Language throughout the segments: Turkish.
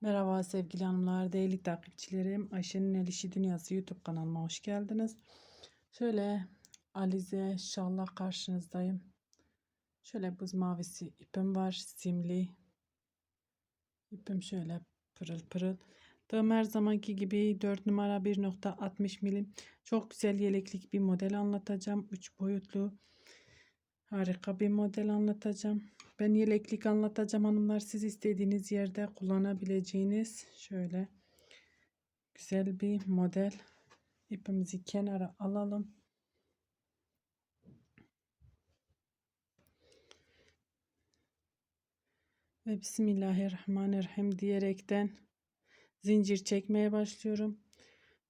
Merhaba sevgili hanımlar, değerli takipçilerim. Ayşe'nin El İşi Dünyası YouTube kanalıma hoş geldiniz. Şöyle Alize şalla karşınızdayım. Şöyle buz mavisi ipim var, simli. İpim şöyle pırıl pırıl. Tığım her zamanki gibi 4 numara 1.60 milim. Çok güzel yeleklik bir model anlatacağım. 3 boyutlu harika bir model anlatacağım. Ben yeleklik anlatacağım hanımlar. Siz istediğiniz yerde kullanabileceğiniz şöyle güzel bir model. İpimizi kenara alalım. Ve Bismillahirrahmanirrahim diyerekten zincir çekmeye başlıyorum.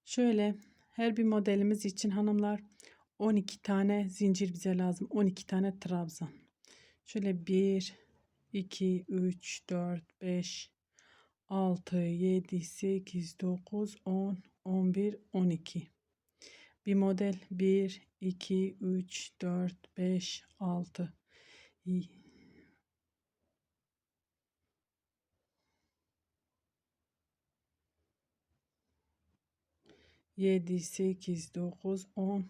Şöyle her bir modelimiz için hanımlar 12 tane zincir bize lazım. 12 tane trabzan. Şöyle 1, 2, 3, 4, 5, 6, 7, 8, 9, 10, 11, 12. Bir model 1, 2, 3, 4, 5, 6, 7, 8, 9, 10,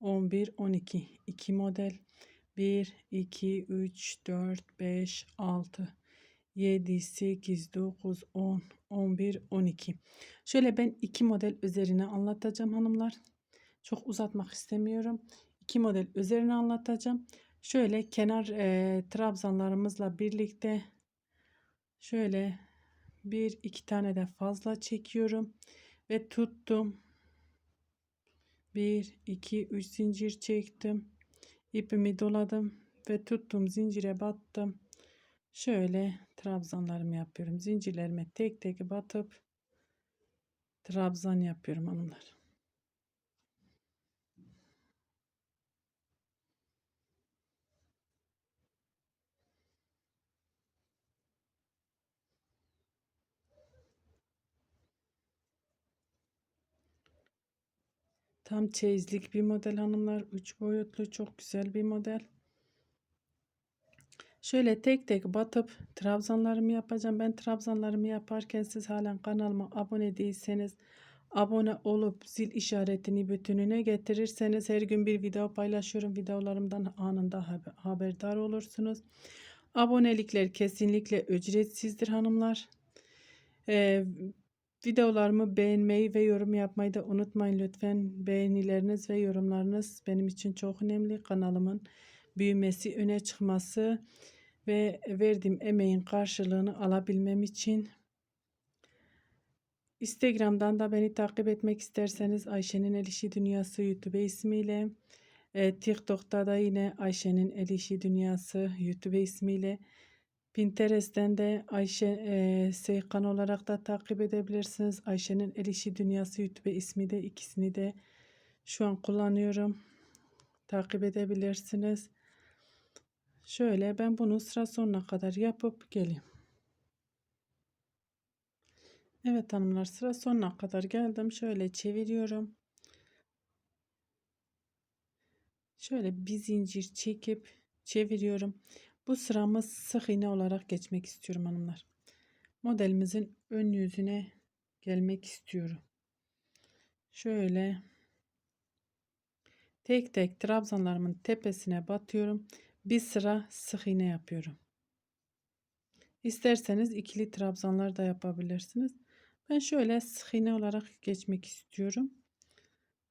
11, 12. 2 model 1, 2, 3, 4, 5, 6, 7, 8, 9, 10, 11, 12. Şöyle ben iki model üzerine anlatacağım hanımlar. Çok uzatmak istemiyorum. İki model üzerine anlatacağım. Şöyle kenar e, trabzanlarımızla birlikte şöyle bir iki tane de fazla çekiyorum ve tuttum. 1 2 3 zincir çektim ipimi doladım ve tuttum zincire battım. Şöyle trabzanlarımı yapıyorum. Zincirlerime tek tek batıp trabzan yapıyorum hanımlar Tam çeyizlik bir model hanımlar. Üç boyutlu çok güzel bir model. Şöyle tek tek batıp trabzanlarımı yapacağım. Ben trabzanlarımı yaparken siz halen kanalıma abone değilseniz abone olup zil işaretini bütününe getirirseniz her gün bir video paylaşıyorum. Videolarımdan anında haberdar olursunuz. Abonelikler kesinlikle ücretsizdir hanımlar. Ee, Videolarımı beğenmeyi ve yorum yapmayı da unutmayın lütfen. Beğenileriniz ve yorumlarınız benim için çok önemli. Kanalımın büyümesi, öne çıkması ve verdiğim emeğin karşılığını alabilmem için Instagram'dan da beni takip etmek isterseniz Ayşe'nin El Dünyası YouTube ismiyle e, TikTok'ta da yine Ayşe'nin El Dünyası YouTube ismiyle Pinterest'ten de Ayşe e, Seykan olarak da takip edebilirsiniz. Ayşe'nin El Dünyası YouTube ismi de ikisini de şu an kullanıyorum. Takip edebilirsiniz. Şöyle ben bunu sıra sonuna kadar yapıp geleyim. Evet hanımlar sıra sonuna kadar geldim. Şöyle çeviriyorum. Şöyle bir zincir çekip çeviriyorum. Bu sıramız sık iğne olarak geçmek istiyorum hanımlar. Modelimizin ön yüzüne gelmek istiyorum. Şöyle tek tek trabzanlarımın tepesine batıyorum. Bir sıra sık iğne yapıyorum. İsterseniz ikili trabzanlar da yapabilirsiniz. Ben şöyle sık iğne olarak geçmek istiyorum.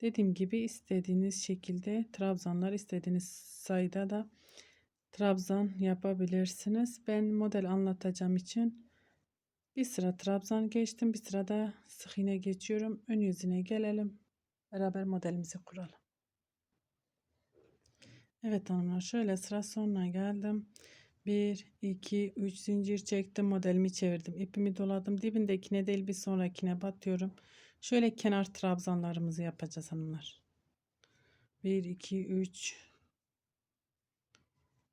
Dediğim gibi istediğiniz şekilde trabzanlar istediğiniz sayıda da trabzan yapabilirsiniz. Ben model anlatacağım için bir sıra trabzan geçtim. Bir sırada sık iğne geçiyorum. Ön yüzüne gelelim. Beraber modelimizi kuralım. Evet hanımlar şöyle sıra sonuna geldim. 1, 2, 3 zincir çektim. Modelimi çevirdim. ipimi doladım. Dibindekine değil bir sonrakine batıyorum. Şöyle kenar trabzanlarımızı yapacağız hanımlar. 1, 2, 3,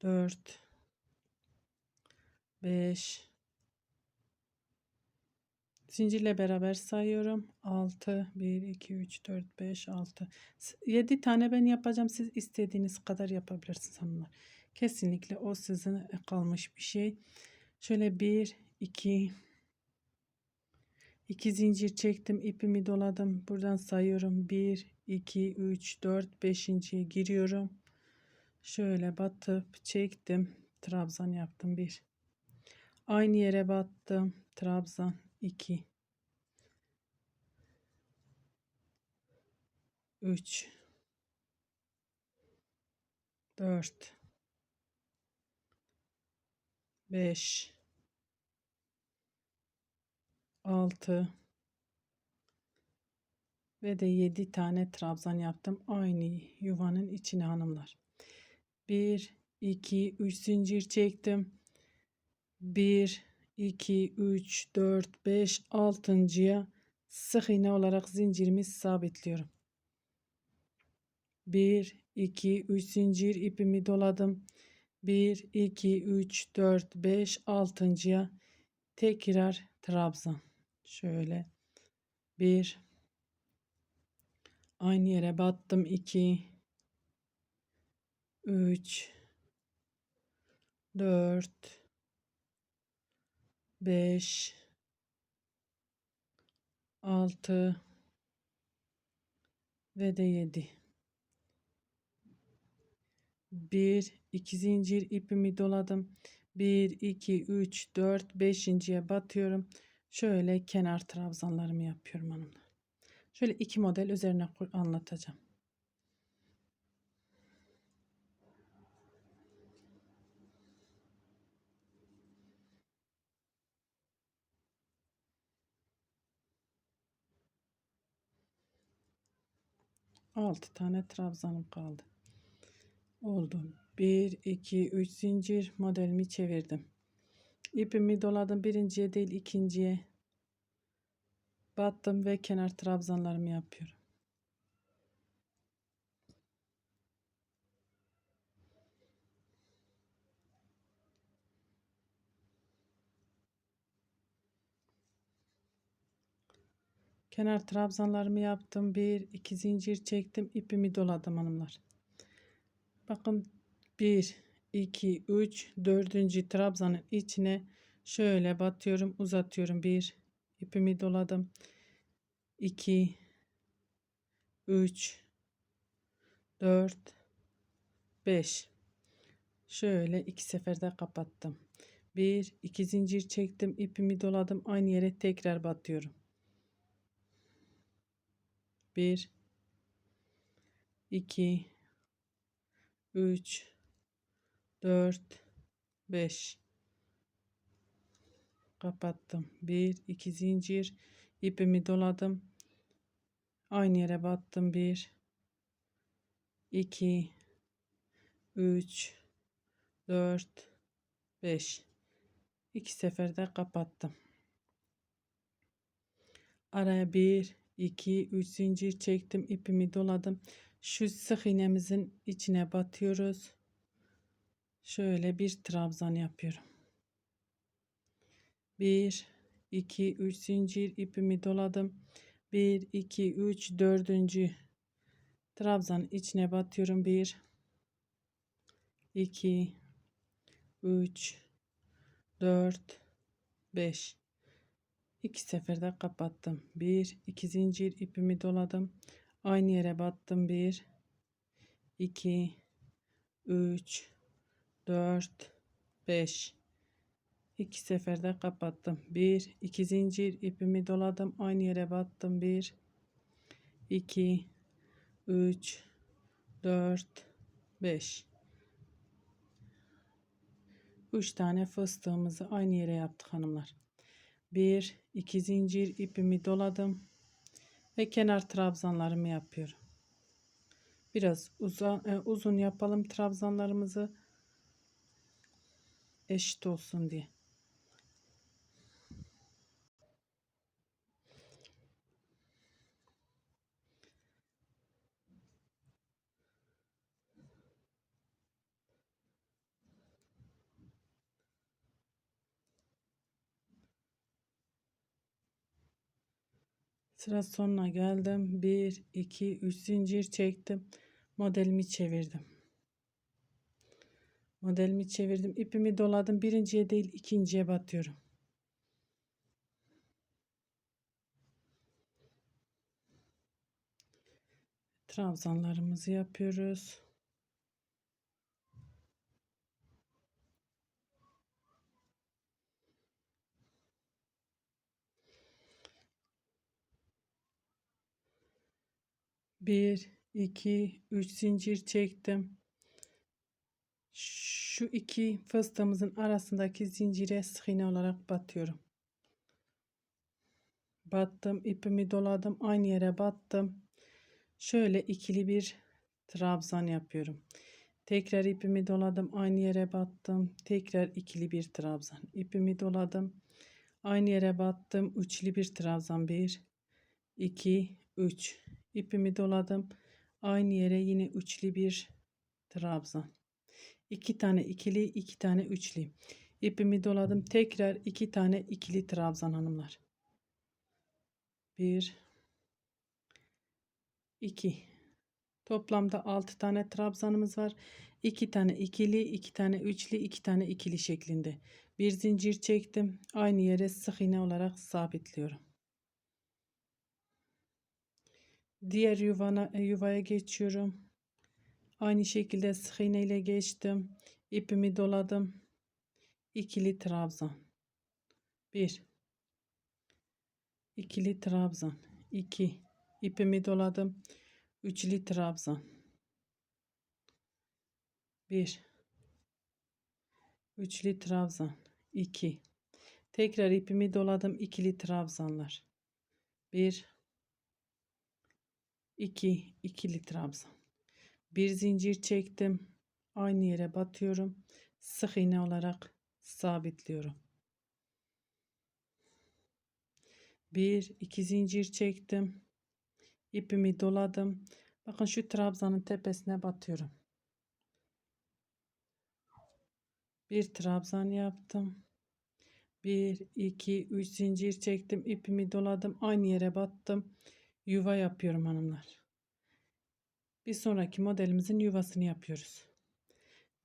4 5 zincirle beraber sayıyorum. 6 1 2 3 4 5 6 7 tane ben yapacağım. Siz istediğiniz kadar yapabilirsiniz hanımlar. Kesinlikle o sizin kalmış bir şey. Şöyle 1 2 2 zincir çektim ipimi doladım. Buradan sayıyorum. 1 2 3 4 5. giriyorum şöyle batıp çektim. Trabzan yaptım. 1 aynı yere battım. Trabzan 2 3 4 5 6 ve de 7 tane trabzan yaptım. Aynı yuvanın içine hanımlar 1 2 3 zincir çektim. 1 2 3 4 5 altıncıya sık iğne olarak zincirimi sabitliyorum. 1 2 3 zincir ipimi doladım. 1 2 3 4 5 altıncıya tekrar trabzan. Şöyle. 1 aynı yere battım. 2 3 4 5 6 ve de 7 1 2 zincir ipimi doladım. 1 2 3 4 5.'ye batıyorum. Şöyle kenar trabzanlarımı yapıyorum hanımlar. Şöyle iki model üzerine anlatacağım Altı tane trabzanım kaldı. Oldu. 1 2 3 zincir modelimi çevirdim. İpimi doladım. Birinciye değil ikinciye battım ve kenar trabzanlarımı yapıyorum kenar trabzanlarımı yaptım. Bir iki zincir çektim. İpimi doladım hanımlar. Bakın 1 2 3 4. trabzanın içine şöyle batıyorum uzatıyorum. 1 ipimi doladım. 2 3 4 5 şöyle iki seferde kapattım. 1 2 zincir çektim. İpimi doladım. Aynı yere tekrar batıyorum 1 2 3 4 5 kapattım. 1 2 zincir. İpimi doladım. Aynı yere battım. 1 2 3 4 5 iki seferde kapattım. Araya 1 2 3 zincir çektim ipimi doladım. Şu sık iğnemizin içine batıyoruz. Şöyle bir trabzan yapıyorum. 1 2 3 zincir ipimi doladım. 1 2 3 4. trabzan içine batıyorum. 1 2 3 4 5 iki seferde kapattım. 1 2 zincir ipimi doladım. Aynı yere battım. 1 2 3 4 5 iki seferde kapattım. 1 2 zincir ipimi doladım. Aynı yere battım. 1 2 3 4 5 3 tane fıstığımızı aynı yere yaptık hanımlar 1 2 zincir ipimi doladım ve kenar trabzanlarımı yapıyorum biraz uzun, e, uzun yapalım trabzanlarımızı eşit olsun diye. Sıra sonuna geldim. 1, 2, 3 zincir çektim. Modelimi çevirdim. Modelimi çevirdim. İpimi doladım. Birinciye değil ikinciye batıyorum. Trabzanlarımızı yapıyoruz. Bir, iki, üç zincir çektim. Şu iki fıstığımızın arasındaki zincire sık olarak batıyorum. Battım, ipimi doladım, aynı yere battım. Şöyle ikili bir trabzan yapıyorum. Tekrar ipimi doladım, aynı yere battım. Tekrar ikili bir trabzan. İpimi doladım, aynı yere battım. Üçlü bir trabzan. 1 2 3 ipimi doladım. Aynı yere yine üçlü bir trabzan. iki tane ikili, iki tane üçlü. İpimi doladım. Tekrar iki tane ikili trabzan hanımlar. Bir, iki. Toplamda altı tane trabzanımız var. İki tane ikili, iki tane üçlü, iki tane ikili şeklinde. Bir zincir çektim. Aynı yere sık iğne olarak sabitliyorum. Diğer yuvana, e, yuvaya geçiyorum. Aynı şekilde sık iğne ile geçtim. İpimi doladım. İkili trabzan. 1 ikili trabzan. 2 ipimi doladım. Üçlü trabzan. 1 Üçlü trabzan. 2 Tekrar ipimi doladım. ikili trabzanlar. 1 2 ikili trabzan. Bir zincir çektim. Aynı yere batıyorum. Sık iğne olarak sabitliyorum. Bir iki zincir çektim. İpimi doladım. Bakın şu trabzanın tepesine batıyorum. Bir trabzan yaptım. Bir, iki, üç zincir çektim. ipimi doladım. Aynı yere battım. Yuva yapıyorum hanımlar. Bir sonraki modelimizin yuvasını yapıyoruz.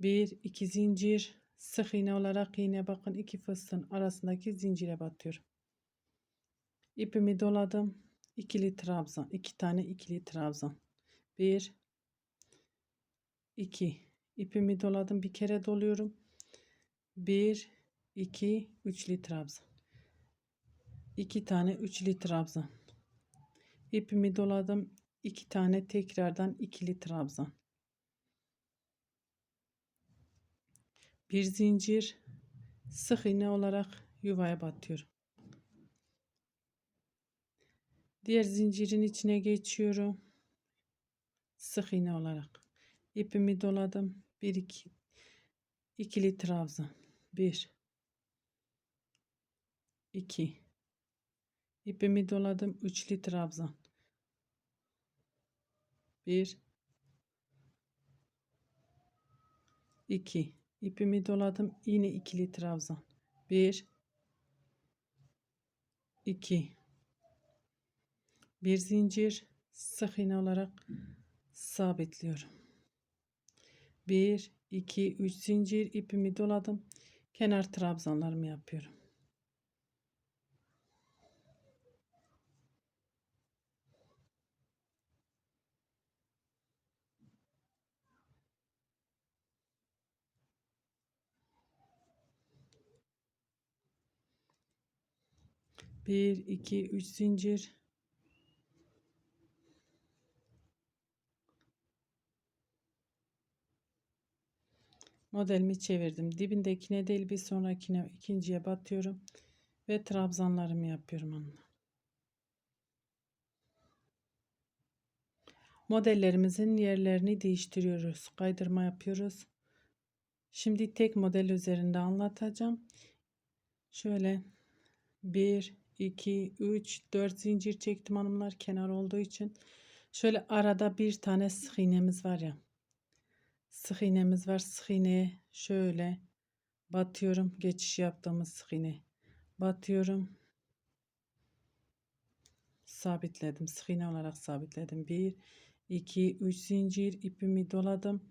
Bir, iki zincir sık iğne olarak yine bakın iki fıstığın arasındaki zincire batıyorum. İpimi doladım. İkili trabzan. iki tane ikili trabzan. Bir, iki. İpimi doladım. Bir kere doluyorum. Bir, iki, üçlü trabzan. iki tane üçlü trabzan. İpimi doladım. iki tane tekrardan ikili trabzan. Bir zincir sık iğne olarak yuvaya batıyorum. Diğer zincirin içine geçiyorum. Sık iğne olarak. ipimi doladım. 1 2 ikili trabzan. 1 2 ipimi doladım. Üçlü trabzan. 1 2 ipimi doladım. Yine ikili trabzan. 1 2 bir zincir sık iğne olarak sabitliyorum. 1 2 3 zincir ipimi doladım. Kenar trabzanlarımı yapıyorum. Bir, iki, üç zincir modelimi çevirdim. Dibindekine değil bir sonrakine ikinciye batıyorum ve trabzanlarımı yapıyorum onunla. Modellerimizin yerlerini değiştiriyoruz. Kaydırma yapıyoruz. Şimdi tek model üzerinde anlatacağım. Şöyle 1 2 3 4 zincir çektim hanımlar kenar olduğu için. Şöyle arada bir tane sık iğnemiz var ya sık iğnemiz var. Sık iğneye şöyle batıyorum. Geçiş yaptığımız sık iğne. Batıyorum. Sabitledim. Sık iğne olarak sabitledim. 1 2 3 zincir ipimi doladım.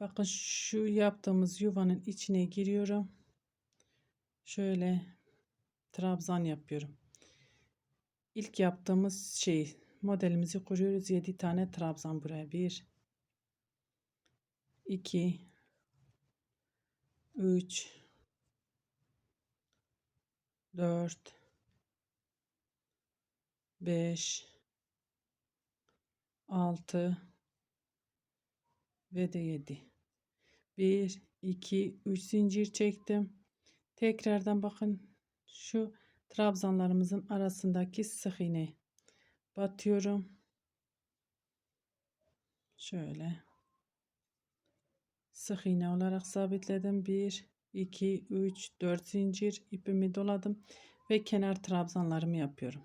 Bakın şu yaptığımız yuvanın içine giriyorum. Şöyle trabzan yapıyorum. İlk yaptığımız şey modelimizi kuruyoruz. 7 tane trabzan buraya. 1 2 3 4 5 6 ve de 7 1 2 3 zincir çektim tekrardan bakın şu trabzanlarımızın arasındaki sık iğne batıyorum. Şöyle. Sık iğne olarak sabitledim. 1 2 3 4 zincir ipimi doladım ve kenar trabzanlarımı yapıyorum.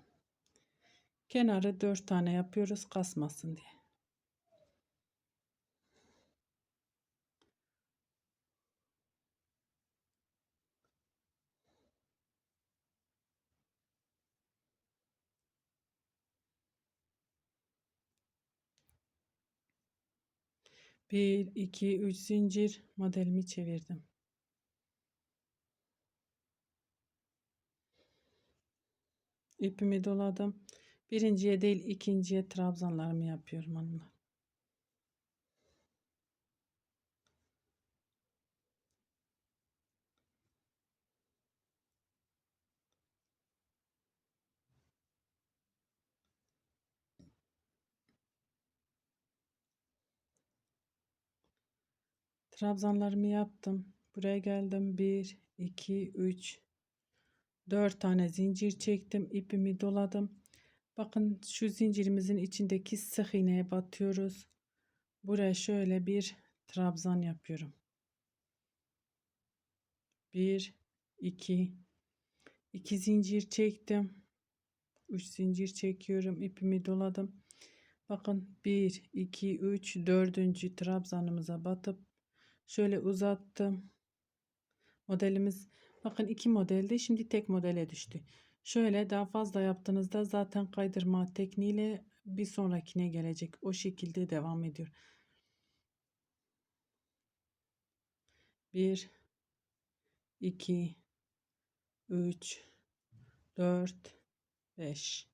Kenarı 4 tane yapıyoruz kasmasın diye Bir, iki, üç zincir modelimi çevirdim. İpimi doladım. Birinciye değil ikinciye trabzanlarımı yapıyorum hanımlar. Trabzanlarımı yaptım. Buraya geldim. 1, 2, 3, 4 tane zincir çektim. ipimi doladım. Bakın şu zincirimizin içindeki sık iğneye batıyoruz. Buraya şöyle bir trabzan yapıyorum. 1, 2, 2 zincir çektim. 3 zincir çekiyorum. ipimi doladım. Bakın 1, 2, 3, 4. trabzanımıza batıp Şöyle uzattım. Modelimiz bakın iki modelde şimdi tek modele düştü. Şöyle daha fazla yaptığınızda zaten kaydırma tekniğiyle bir sonrakine gelecek. O şekilde devam ediyor. 1 2 3 4 5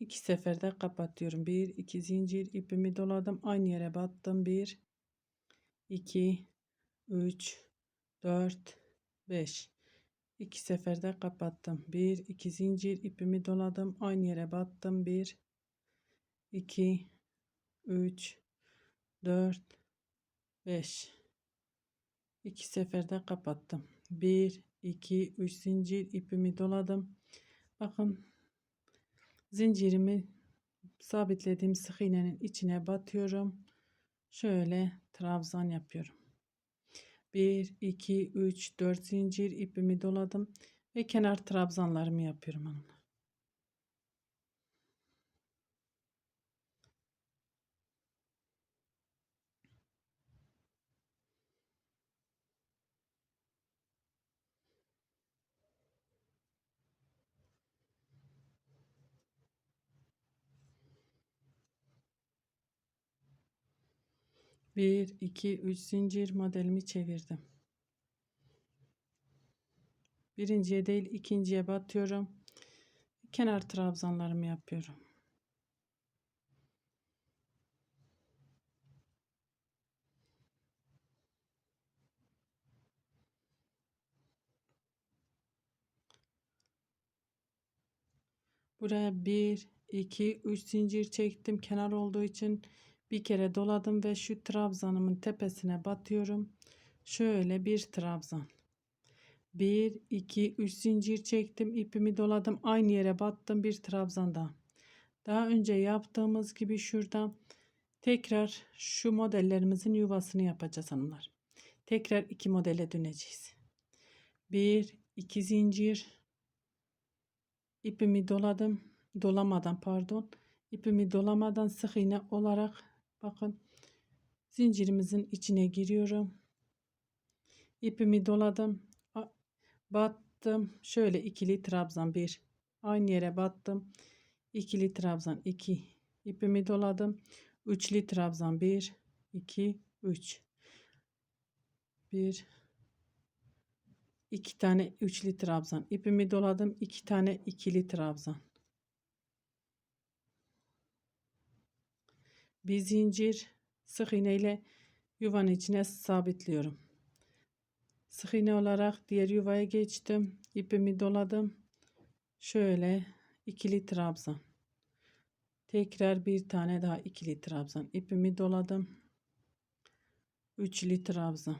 İki seferde kapatıyorum. 1 2 zincir ipimi doladım. Aynı yere battım. 1 2 3 4 5 2 seferde kapattım. 1 2 zincir ipimi doladım. Aynı yere battım. 1 2 3 4 5 2 seferde kapattım. 1 2 3 zincir ipimi doladım. Bakın zincirimi sabitlediğim sık iğnenin içine batıyorum. Şöyle trabzan yapıyorum 1 2 3 4 zincir ipimi doladım ve kenar trabzanlarımı yapıyorum hanımlar. Bir, iki, üç zincir modelimi çevirdim. Birinciye değil ikinciye batıyorum. Kenar trabzanlarımı yapıyorum. Buraya 1, 2, 3 zincir çektim. Kenar olduğu için bir kere doladım ve şu trabzanımın tepesine batıyorum. Şöyle bir trabzan. 1 2 3 zincir çektim. ipimi doladım. Aynı yere battım bir trabzan daha. Daha önce yaptığımız gibi şurada tekrar şu modellerimizin yuvasını yapacağız hanımlar. Tekrar iki modele döneceğiz. 1 2 zincir ipimi doladım. Dolamadan pardon. ipimi dolamadan sık iğne olarak Bakın zincirimizin içine giriyorum. İpimi doladım. Battım. Şöyle ikili trabzan bir. Aynı yere battım. İkili trabzan iki. İpimi doladım. Üçlü trabzan bir, iki, üç. Bir, iki tane üçlü trabzan. İpimi doladım. iki tane ikili trabzan. Bir zincir sık iğne ile yuvanın içine sabitliyorum. Sık iğne olarak diğer yuvaya geçtim. ipimi doladım. Şöyle ikili trabzan. Tekrar bir tane daha ikili trabzan. ipimi doladım. Üçlü trabzan.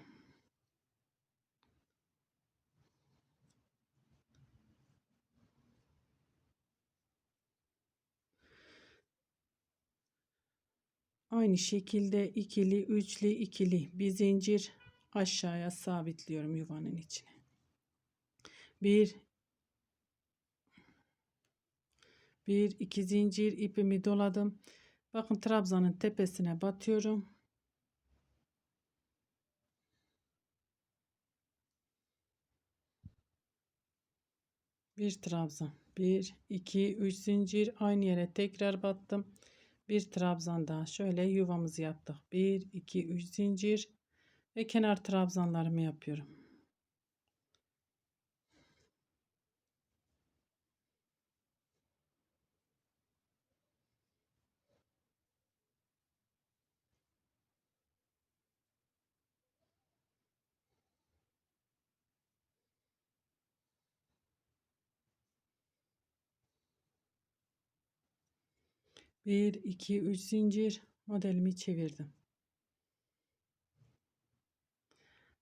Aynı şekilde ikili, üçlü, ikili bir zincir aşağıya sabitliyorum yuvanın içine. Bir, bir, iki zincir ipimi doladım. Bakın trabzanın tepesine batıyorum. Bir trabzan. Bir, iki, üç zincir aynı yere tekrar battım bir trabzan daha. Şöyle yuvamızı yaptık. 1 2 3 zincir ve kenar trabzanlarımı yapıyorum Bir, iki, üç zincir modelimi çevirdim.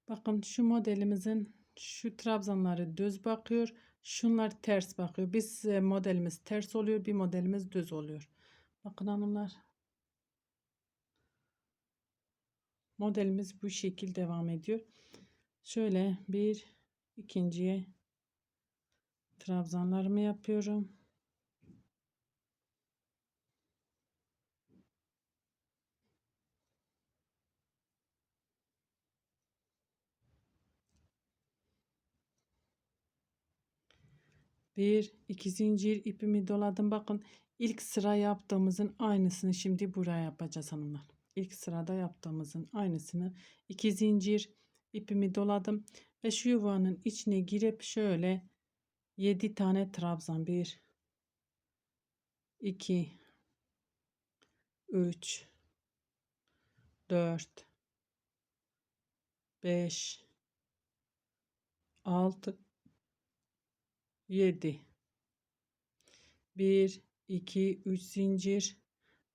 Bakın şu modelimizin şu trabzanları düz bakıyor. Şunlar ters bakıyor. Biz e, modelimiz ters oluyor. Bir modelimiz düz oluyor. Bakın hanımlar. Modelimiz bu şekil devam ediyor. Şöyle bir ikinciye trabzanlarımı yapıyorum. Bir, iki zincir ipimi doladım. Bakın ilk sıra yaptığımızın aynısını şimdi buraya yapacağız hanımlar. İlk sırada yaptığımızın aynısını iki zincir ipimi doladım ve şu yuvanın içine girip şöyle 7 tane trabzan 1 2 3 4 5 6 7 1 2 3 zincir.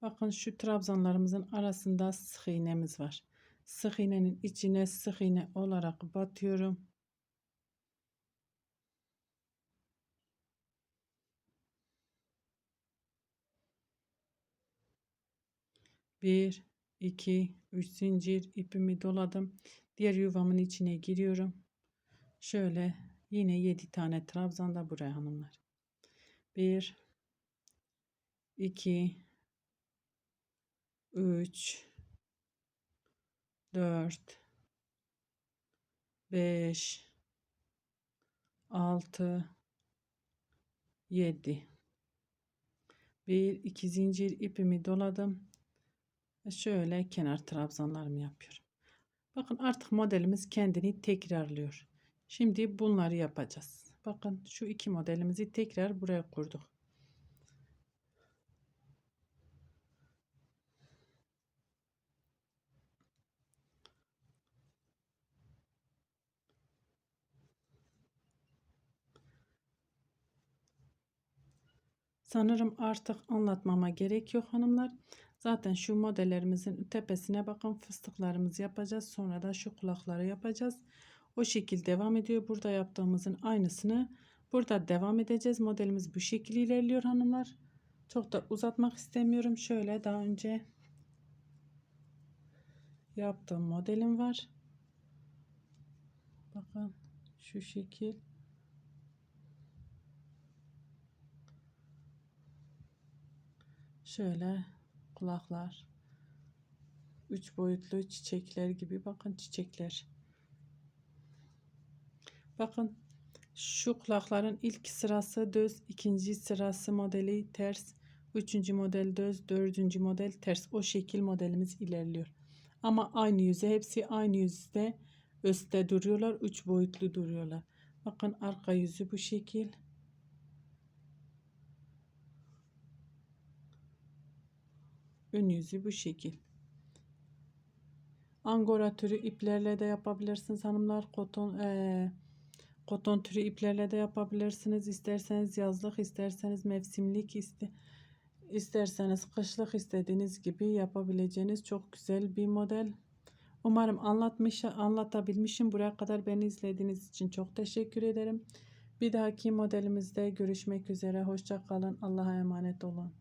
Bakın şu trabzanlarımızın arasında sık iğnemiz var. Sık iğnenin içine sık iğne olarak batıyorum. Bir iki üç zincir ipimi doladım. Diğer yuvamın içine giriyorum. Şöyle Yine 7 tane trabzan da buraya hanımlar. 1 2 3 4 5 6 7 1 2 zincir ipimi doladım. Şöyle kenar trabzanlarımı yapıyorum. Bakın artık modelimiz kendini tekrarlıyor. Şimdi bunları yapacağız. Bakın şu iki modelimizi tekrar buraya kurduk. Sanırım artık anlatmama gerek yok hanımlar. Zaten şu modellerimizin tepesine bakın fıstıklarımızı yapacağız. Sonra da şu kulakları yapacağız. O şekil devam ediyor. Burada yaptığımızın aynısını burada devam edeceğiz. Modelimiz bu şekil ilerliyor hanımlar. Çok da uzatmak istemiyorum. Şöyle daha önce yaptığım modelim var. Bakın şu şekil. Şöyle kulaklar. Üç boyutlu çiçekler gibi bakın çiçekler. Bakın şu kulakların ilk sırası düz, ikinci sırası modeli ters, üçüncü model düz, dördüncü model ters. O şekil modelimiz ilerliyor. Ama aynı yüze hepsi aynı yüzde üstte duruyorlar. Üç boyutlu duruyorlar. Bakın arka yüzü bu şekil. Ön yüzü bu şekil. Angora türü iplerle de yapabilirsiniz hanımlar. Koton eee, koton türü iplerle de yapabilirsiniz. İsterseniz yazlık, isterseniz mevsimlik, iste, isterseniz kışlık istediğiniz gibi yapabileceğiniz çok güzel bir model. Umarım anlatmış, anlatabilmişim. Buraya kadar beni izlediğiniz için çok teşekkür ederim. Bir dahaki modelimizde görüşmek üzere. Hoşça kalın. Allah'a emanet olun.